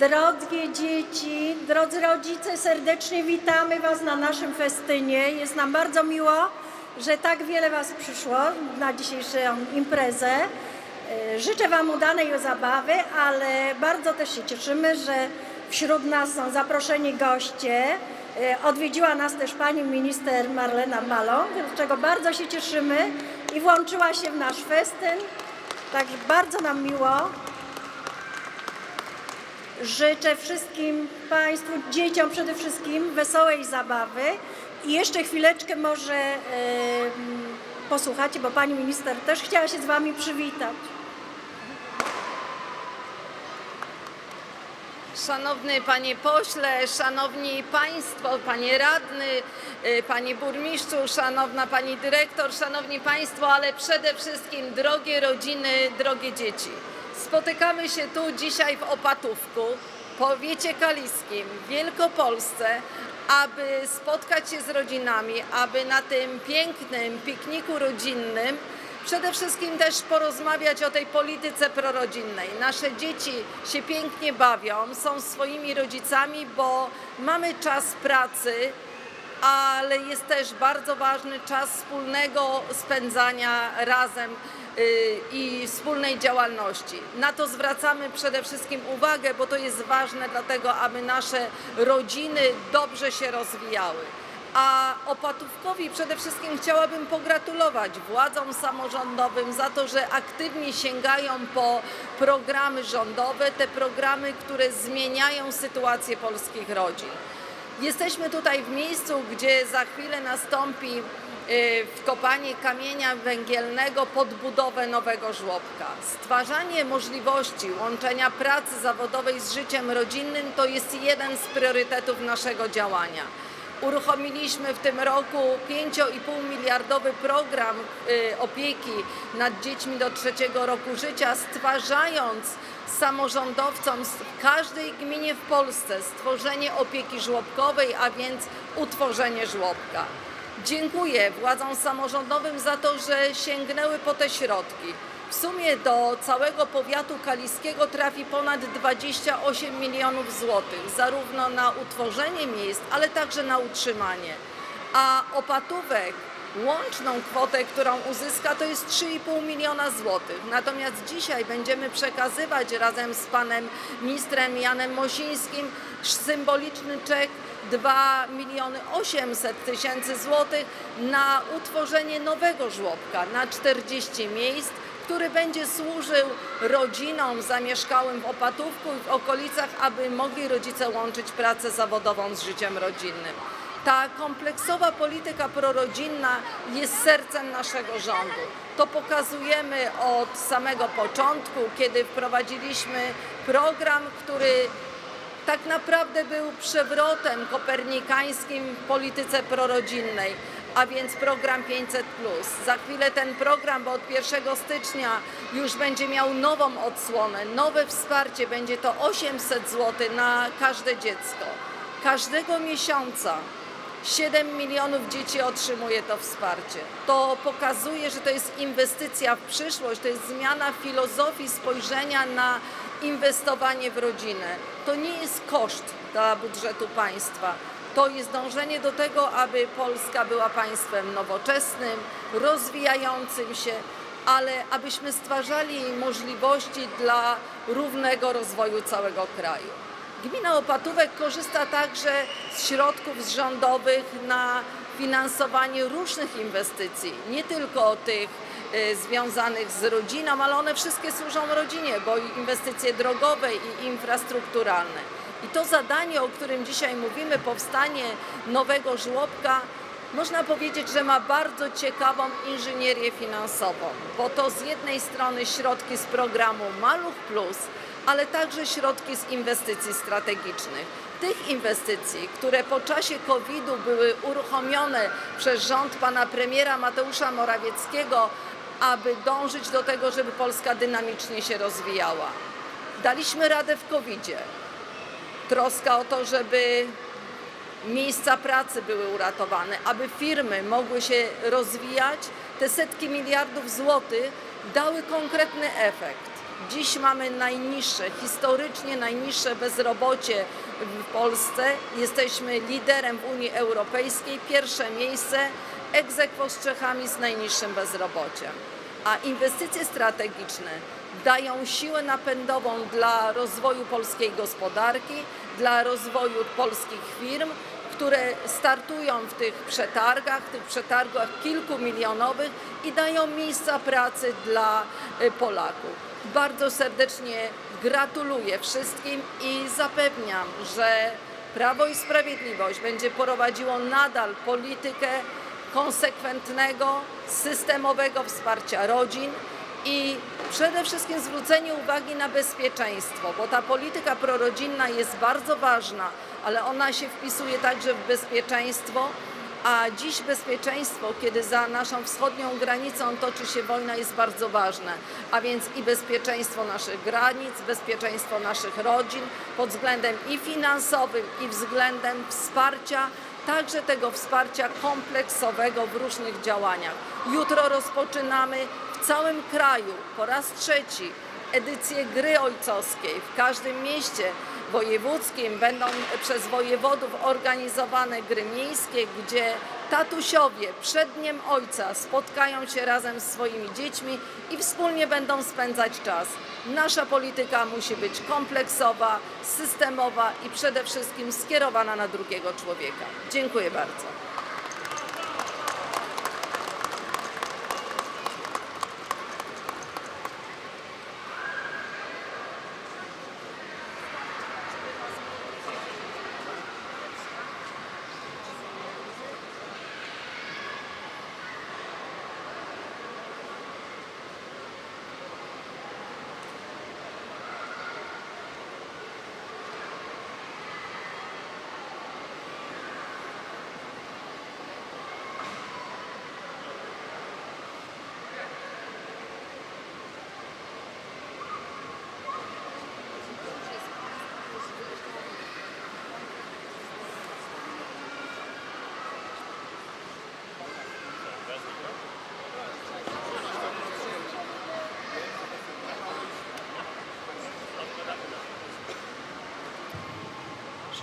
Drogie dzieci, drodzy rodzice, serdecznie witamy Was na naszym festynie. Jest nam bardzo miło, że tak wiele Was przyszło na dzisiejszą imprezę. E, Życzę Wam udanej zabawy, ale bardzo też się cieszymy, że wśród nas są zaproszeni goście. E, Odwiedziła nas też pani minister Marlena Maląg, z czego bardzo się cieszymy i włączyła się w nasz festyn. Także bardzo nam miło. Życzę wszystkim Państwu, dzieciom przede wszystkim wesołej zabawy i jeszcze chwileczkę może e, posłuchacie, bo Pani Minister też chciała się z Wami przywitać. Szanowny Panie Pośle, Szanowni Państwo, Panie Radny, y, Panie Burmistrzu, Szanowna Pani Dyrektor, Szanowni Państwo, ale przede wszystkim drogie rodziny, drogie dzieci. Spotykamy się tu dzisiaj w Opatówku, powiecie kaliskim, w Wielkopolsce, aby spotkać się z rodzinami, aby na tym pięknym pikniku rodzinnym Przede wszystkim też porozmawiać o tej polityce prorodzinnej. Nasze dzieci się pięknie bawią, są swoimi rodzicami, bo mamy czas pracy, ale jest też bardzo ważny czas wspólnego spędzania razem y, i wspólnej działalności. Na to zwracamy przede wszystkim uwagę, bo to jest ważne dlatego, aby nasze rodziny dobrze się rozwijały. A Opatówkowi przede wszystkim chciałabym pogratulować władzom samorządowym za to, że aktywnie sięgają po programy rządowe, te programy, które zmieniają sytuację polskich rodzin. Jesteśmy tutaj w miejscu, gdzie za chwilę nastąpi y, wkopanie kamienia węgielnego pod budowę nowego żłobka. Stwarzanie możliwości łączenia pracy zawodowej z życiem rodzinnym to jest jeden z priorytetów naszego działania. Uruchomiliśmy w tym roku 5,5 miliardowy program y, opieki nad dziećmi do trzeciego roku życia, stwarzając samorządowcom w każdej gminie w Polsce stworzenie opieki żłobkowej, a więc utworzenie żłobka. Dziękuję władzom samorządowym za to, że sięgnęły po te środki. W sumie do całego powiatu kaliskiego trafi ponad 28 milionów złotych, zarówno na utworzenie miejsc, ale także na utrzymanie. A opatówek łączną kwotę, którą uzyska, to jest 3,5 miliona złotych. Natomiast dzisiaj będziemy przekazywać razem z panem ministrem Janem Mosińskim symboliczny czek 2 miliony 800 tysięcy złotych na utworzenie nowego żłobka na 40 miejsc, który będzie służył rodzinom zamieszkałym w Opatówku i w okolicach, aby mogli rodzice łączyć pracę zawodową z życiem rodzinnym. Ta kompleksowa polityka prorodzinna jest sercem naszego rządu. To pokazujemy od samego początku, kiedy wprowadziliśmy program, który tak naprawdę był przewrotem kopernikańskim w polityce prorodzinnej, a więc program 500. Za chwilę ten program, bo od 1 stycznia już będzie miał nową odsłonę, nowe wsparcie, będzie to 800 zł na każde dziecko. Każdego miesiąca 7 milionów dzieci otrzymuje to wsparcie. To pokazuje, że to jest inwestycja w przyszłość, to jest zmiana filozofii spojrzenia na inwestowanie w rodzinę. To nie jest koszt dla budżetu państwa. To jest dążenie do tego, aby Polska była państwem nowoczesnym, rozwijającym się, ale abyśmy stwarzali możliwości dla równego rozwoju całego kraju. Gmina Opatówek korzysta także z środków rządowych na finansowanie różnych inwestycji, nie tylko tych y, związanych z rodziną, ale one wszystkie służą rodzinie, bo inwestycje drogowe i infrastrukturalne. I to zadanie, o którym dzisiaj mówimy, powstanie nowego żłobka, można powiedzieć, że ma bardzo ciekawą inżynierię finansową, bo to z jednej strony środki z programu Maluch Plus, ale także środki z inwestycji strategicznych. Tych inwestycji, które po czasie COVID-u były uruchomione przez rząd pana premiera Mateusza Morawieckiego, aby dążyć do tego, żeby Polska dynamicznie się rozwijała. Daliśmy radę w COVID-zie. Troska o to, żeby miejsca pracy były uratowane, aby firmy mogły się rozwijać, te setki miliardów złotych dały konkretny efekt. Dziś mamy najniższe, historycznie najniższe bezrobocie w Polsce. Jesteśmy liderem w Unii Europejskiej, pierwsze miejsce aequo z Czechami z najniższym bezrobociem. A inwestycje strategiczne dają siłę napędową dla rozwoju polskiej gospodarki, dla rozwoju polskich firm, które startują w tych przetargach, tych przetargach kilkumilionowych i dają miejsca pracy dla y, Polaków. Bardzo serdecznie gratuluję wszystkim i zapewniam, że Prawo i Sprawiedliwość będzie prowadziło nadal politykę konsekwentnego, systemowego wsparcia rodzin i przede wszystkim zwrócenie uwagi na bezpieczeństwo, bo ta polityka prorodzinna jest bardzo ważna, ale ona się wpisuje także w bezpieczeństwo, a dziś bezpieczeństwo, kiedy za naszą wschodnią granicą toczy się wojna, jest bardzo ważne. A więc i bezpieczeństwo naszych granic, bezpieczeństwo naszych rodzin pod względem i finansowym, i względem wsparcia, także tego wsparcia kompleksowego w różnych działaniach. Jutro rozpoczynamy w całym kraju po raz trzeci edycję gry ojcowskiej. W każdym mieście wojewódzkim będą przez wojewodów organizowane gry miejskie, gdzie tatusiowie przed Dniem Ojca spotkają się razem z swoimi dziećmi i wspólnie będą spędzać czas. Nasza polityka musi być kompleksowa, systemowa i przede wszystkim skierowana na drugiego człowieka. Dziękuję bardzo.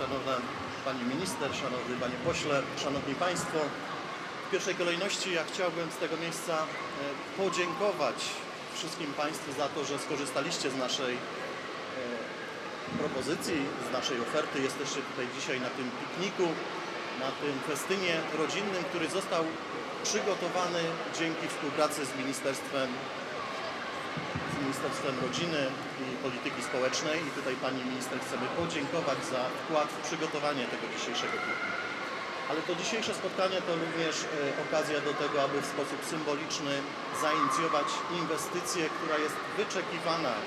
Szanowna Pani Minister, Szanowny Panie Pośle, Szanowni Państwo. W pierwszej kolejności ja chciałbym z tego miejsca e, podziękować wszystkim Państwu za to, że skorzystaliście z naszej e, propozycji, z naszej oferty. Jesteście tutaj dzisiaj na tym pikniku, na tym festynie rodzinnym, który został przygotowany dzięki współpracy z Ministerstwem Ministerstwem Rodziny i Polityki Społecznej i tutaj Pani Minister chcemy podziękować za wkład w przygotowanie tego dzisiejszego pikniku. Ale to dzisiejsze spotkanie to również e, okazja do tego, aby w sposób symboliczny zainicjować inwestycję, która jest wyczekiwana e,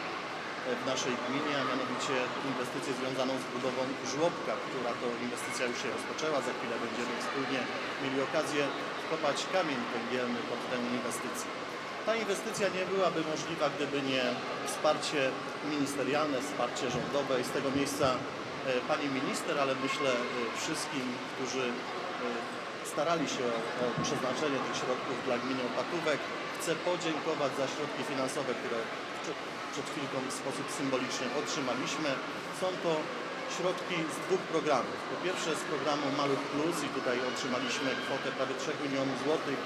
w naszej gminie, a mianowicie inwestycję związaną z budową żłobka, która to inwestycja już się rozpoczęła. Za chwilę będziemy wspólnie mieli okazję wkopać kamień węgielny pod tę inwestycję. Ta inwestycja nie byłaby możliwa, gdyby nie wsparcie ministerialne, wsparcie rządowe i z tego miejsca e, Pani Minister, ale myślę e, wszystkim, którzy e, starali się o, przeznaczenie tych środków dla gminy Opatówek. Chcę podziękować za środki finansowe, które przed chwilką w sposób symboliczny otrzymaliśmy. Są to środki z dwóch programów. Po pierwsze z programu Maluch Plus i tutaj otrzymaliśmy kwotę prawie 3 milionów złotych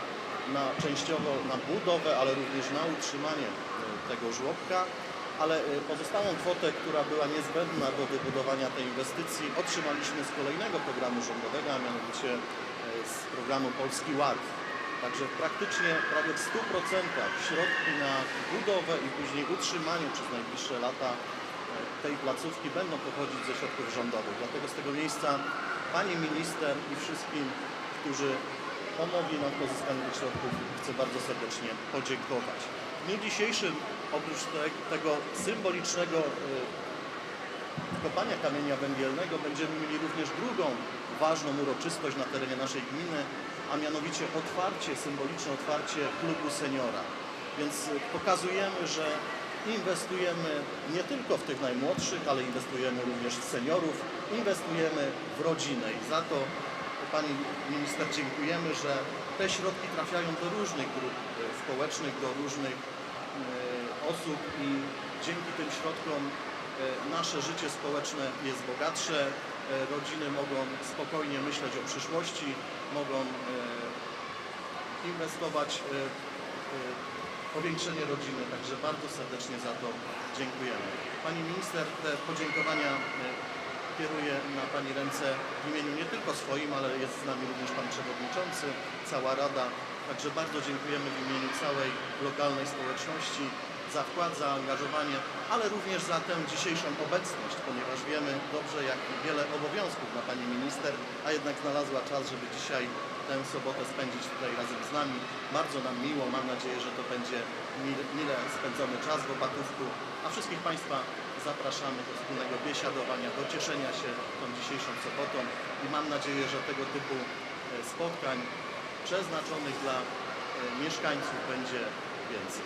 na częściowo na budowę, ale również na utrzymanie e, tego żłobka, ale e, pozostałą kwotę, która była niezbędna do wybudowania tej inwestycji, otrzymaliśmy z kolejnego programu rządowego, a mianowicie e, z programu Polski Ład. Także praktycznie prawie w 100% środki na budowę i później utrzymanie przez najbliższe lata tej placówki będą pochodzić ze środków rządowych. Dlatego z tego miejsca Pani Minister i wszystkim, którzy pomogli nam w pozyskaniu tych środków, chcę bardzo serdecznie podziękować. W dniu dzisiejszym, oprócz te, tego symbolicznego e, kopania kamienia węgielnego, będziemy mieli również drugą ważną uroczystość na terenie naszej gminy, a mianowicie otwarcie, symboliczne otwarcie klubu seniora. Więc e, pokazujemy, że inwestujemy nie tylko w tych najmłodszych, ale inwestujemy również w seniorów, inwestujemy w rodzinę i za to Pani Minister dziękujemy, że te środki trafiają do różnych grup e, społecznych, do różnych e, osób i dzięki tym środkom e, nasze życie społeczne jest bogatsze, rodziny mogą spokojnie myśleć o przyszłości, mogą inwestować w powiększenie rodziny, także bardzo serdecznie za to dziękujemy. Pani minister, te podziękowania kieruję na Pani ręce w imieniu nie tylko swoim, ale jest z nami również Pan Przewodniczący, cała Rada, także bardzo dziękujemy w imieniu całej lokalnej społeczności za wkład, za angażowanie, ale również za tę dzisiejszą obecność, ponieważ wiemy dobrze, jak wiele obowiązków ma Pani Minister, a jednak znalazła czas, żeby dzisiaj tę sobotę spędzić tutaj razem z nami. Bardzo nam miło, mam nadzieję, że to będzie mil- mile spędzony czas w Opatówku, a wszystkich Państwa zapraszamy do wspólnego biesiadowania, do cieszenia się tą dzisiejszą sobotą i mam nadzieję, że tego typu e, spotkań przeznaczonych dla e, mieszkańców będzie więcej.